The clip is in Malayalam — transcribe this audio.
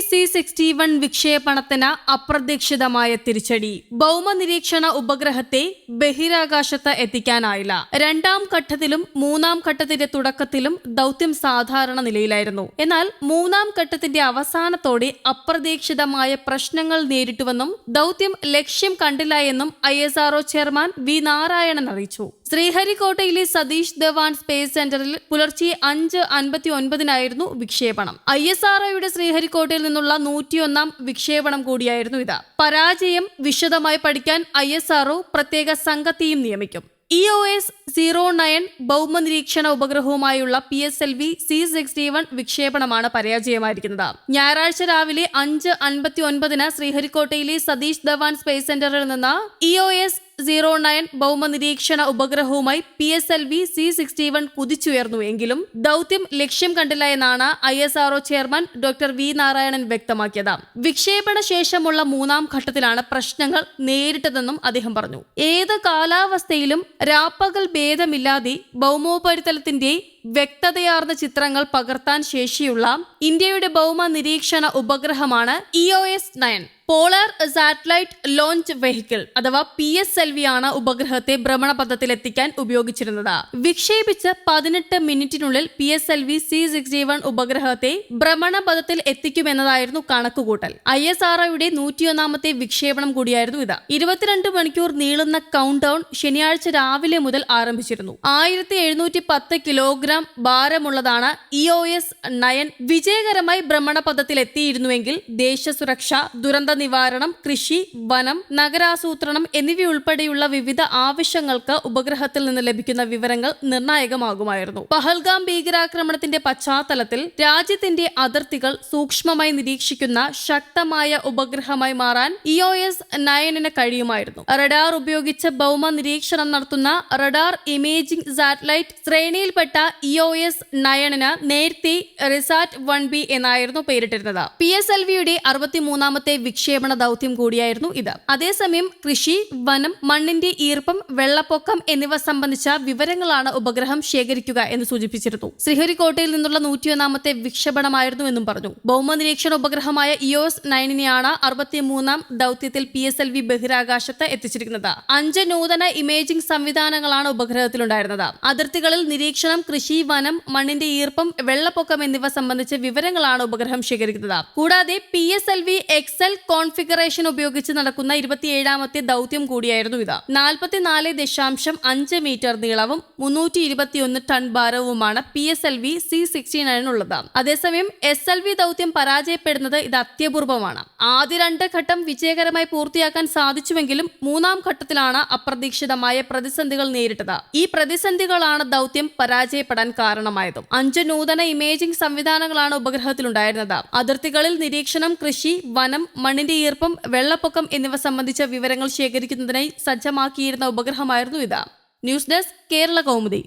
സി സിക്സ്റ്റി വൺ വിക്ഷേപണത്തിന് അപ്രതീക്ഷിതമായ തിരിച്ചടി. ഭൗമ നിരീക്ഷണ ഉപഗ്രഹത്തെ ബഹിരാകാശത്ത് എത്തിക്കാനായില്ല. രണ്ടാം ഘട്ടത്തിലും മൂന്നാം ഘട്ടത്തിന്റെ തുടക്കത്തിലും ദൗത്യം സാധാരണ നിലയിലായിരുന്നു. എന്നാൽ മൂന്നാം ഘട്ടത്തിന്റെ അവസാനത്തോടെ അപ്രതീക്ഷിതമായ പ്രശ്നങ്ങൾ നേരിട്ടുവെന്നും ദൗത്യം ലക്ഷ്യം കണ്ടില്ല എന്നും ഐ ചെയർമാൻ വി നാരായണൻ അറിയിച്ചു. ശ്രീഹരിക്കോട്ടയിലെ സതീഷ് ധവാൻ സ്പേസ് സെന്ററിൽ പുലർച്ചെ അഞ്ച് അൻപത്തി ഒൻപതിനായിരുന്നു വിക്ഷേപണം. ഐ എസ് ആർ ഒയുടെ ശ്രീഹരിക്കോട്ടയിൽ നിന്നുള്ള നൂറ്റിയൊന്നാം വിക്ഷേപണം കൂടിയായിരുന്നു ഇത്. പരാജയം വിശദമായി പഠിക്കാൻ ഐ എസ് ആർഒ പ്രത്യേക സംഘത്തെയും നിയമിക്കും. E O S zero nine ഭൗമ നിരീക്ഷണ ഉപഗ്രഹവുമായുള്ള P S L V C sixty one വിക്ഷേപണമാണ് പരാജയമായിരിക്കുന്നത്. ഞായറാഴ്ച രാവിലെ അഞ്ച് അൻപത്തി ഒൻപതിന് ശ്രീഹരിക്കോട്ടയിലെ സതീഷ് ധവാൻ സ്പേസ് സെന്ററിൽ നിന്ന് E O S zero nine ഭൗമ നിരീക്ഷണ ഉപഗ്രഹവുമായി P S L V C sixty one കുതിച്ചുയർന്നു എങ്കിലും ദൗത്യം ലക്ഷ്യം കണ്ടില്ല എന്നാണ് I S R O chairman doctor V Narayanan വ്യക്തമാക്കിയത്. വിക്ഷേപണ ശേഷമുള്ള മൂന്നാം ഘട്ടത്തിലാണ് പ്രശ്നങ്ങൾ നേരിട്ടതെന്നും അദ്ദേഹം പറഞ്ഞു. ഏത് കാലാവസ്ഥയിലും രാപ്പകൽ ഭേദമില്ലാതെ ഭൗമോപരിതലത്തിന്റെ വ്യക്തതയാർന്ന ചിത്രങ്ങൾ പകർത്താൻ ശേഷിയുള്ള ഇന്ത്യയുടെ ഭൗമ നിരീക്ഷണ ഉപഗ്രഹമാണ് E O S nine. Polar satellite launch vehicle അഥവാ പി എസ് എൽ വി ആണ് ഉപഗ്രഹത്തെ ഭ്രമണപഥത്തിൽ എത്തിക്കാൻ ഉപയോഗിച്ചിരുന്നത്. വിക്ഷേപിച്ച് പതിനെട്ട് മിനിറ്റിനുള്ളിൽ P S L V C sixty one ഉപഗ്രഹത്തെ ഭ്രമണപഥത്തിൽ എത്തിക്കുമെന്നതായിരുന്നു കണക്കുകൂട്ടൽ. ഐ എസ് ആർ ഒയുടെ നൂറ്റിയൊന്നാമത്തെ വിക്ഷേപണം കൂടിയായിരുന്നു ഇത്. ഇരുപത്തിരണ്ട് മണിക്കൂർ നീളുന്ന കൗണ്ട് ഡൗൺ ശനിയാഴ്ച രാവിലെ മുതൽ ആരംഭിച്ചിരുന്നു. ആയിരത്തി എഴുന്നൂറ്റി പത്ത് കിലോഗ്രാം ഭാരമുള്ളതാണ് ഇ ഒ എസ് നയൻ വിജയകരമായി ഭ്രമണപഥത്തിൽ എത്തിയിരുന്നുവെങ്കിൽ ദേശസുരക്ഷ ദുരന്ത നിവാരണം കൃഷി വനം നഗരാസൂത്രണം എന്നിവയുൾപ്പെടെയുള്ള വിവിധ ആവശ്യങ്ങൾക്ക് ഉപഗ്രഹത്തിൽ നിന്ന് ലഭിക്കുന്ന വിവരങ്ങൾ നിർണായകമാകുമായിരുന്നു. പഹൽഗാം ഭീകരാക്രമണത്തിന്റെ പശ്ചാത്തലത്തിൽ രാജ്യത്തിന്റെ അതിർത്തികൾ സൂക്ഷ്മമായി നിരീക്ഷിക്കുന്ന ശക്തമായ ഉപഗ്രഹമായി മാറാൻ ഇ ഒ എസ് നയനിന് കഴിയുമായിരുന്നു. റഡാർ ഉപയോഗിച്ച് ഭൗമ നിരീക്ഷണം നടത്തുന്ന റഡാർ ഇമേജിംഗ് സാറ്റലൈറ്റ് ശ്രേണിയിൽപ്പെട്ട ഇ ഒ എസ് നയണിന് നേരത്തെ റിസാറ്റ് വൺ ബി എന്നായിരുന്നു പേരിട്ടിരുന്നത്. പി എസ് എൽ വിയുടെ അറുപത്തിമൂന്നാമത്തെ വിക്ഷേപണ ദൗത്യം കൂടിയായിരുന്നു ഇത്. അതേസമയം കൃഷി വനം മണ്ണിന്റെ ഈർപ്പം വെള്ളപ്പൊക്കം എന്നിവ സംബന്ധിച്ച വിവരങ്ങളാണ് ഉപഗ്രഹം ശേഖരിക്കുക എന്ന് സൂചിപ്പിച്ചിരുന്നു. ശ്രീഹരിക്കോട്ടയിൽ നിന്നുള്ള നൂറ്റിയൊന്നാമത്തെ വിക്ഷേപണമായിരുന്നു എന്നും പറഞ്ഞു. ഭൗമ നിരീക്ഷണ ഉപഗ്രഹമായ ഇയോസ് നയനിനെയാണ് അറുപത്തിമൂന്നാം ദൗത്യത്തിൽ പി എസ് എൽ വി ബഹിരാകാശത്ത് എത്തിച്ചിരിക്കുന്നത്. അഞ്ച് നൂതന ഇമേജിംഗ് സംവിധാനങ്ങളാണ് ഉപഗ്രഹത്തിലുണ്ടായിരുന്നത്. അതിർത്തികളിൽ നിരീക്ഷണം കൃഷി വനം മണ്ണിന്റെ ഈർപ്പം വെള്ളപ്പൊക്കം എന്നിവ സംബന്ധിച്ച വിവരങ്ങളാണ് ഉപഗ്രഹം ശേഖരിക്കുന്നത്. കൂടാതെ P S L V XL configuration ഉപയോഗിച്ച് നടക്കുന്ന ഇരുപത്തിയേഴാമത്തെ ദൗത്യം കൂടിയായിരുന്നു ഇത്. നാൽപ്പത്തിനാല് ദശാംശം അഞ്ച് മീറ്റർ നീളവും മുന്നൂറ്റി ഇരുപത്തിയൊന്ന് ton ഭാരവുമാണ് P S L V C sixty നയനുള്ളത് അതേസമയം എസ് എൽ വി ദൗത്യം പരാജയപ്പെടുന്നത് ഇത് അത്യപൂർവമാണ്. ആദ്യ രണ്ട് ഘട്ടം വിജയകരമായി പൂർത്തിയാക്കാൻ സാധിച്ചുവെങ്കിലും മൂന്നാം ഘട്ടത്തിലാണ് അപ്രതീക്ഷിതമായ പ്രതിസന്ധികൾ നേരിട്ടത്. ഈ പ്രതിസന്ധികളാണ് ദൗത്യം പരാജയപ്പെടാൻ കാരണമായതും. അഞ്ച് നൂതന ഇമേജിംഗ് സംവിധാനങ്ങളാണ് ഉപഗ്രഹത്തിലുണ്ടായിരുന്നത്. അതിർത്തികളിൽ നിരീക്ഷണം കൃഷി വനം മണ്ണിന്റെ ഈർപ്പം വെള്ളപ്പൊക്കം എന്നിവ സംബന്ധിച്ച വിവരങ്ങൾ ശേഖരിക്കുന്നതിനായി സജ്ജമാക്കിയിരുന്ന ഉപഗ്രഹമായിരുന്നു ഇത്. News desk Kerala Kaumudi.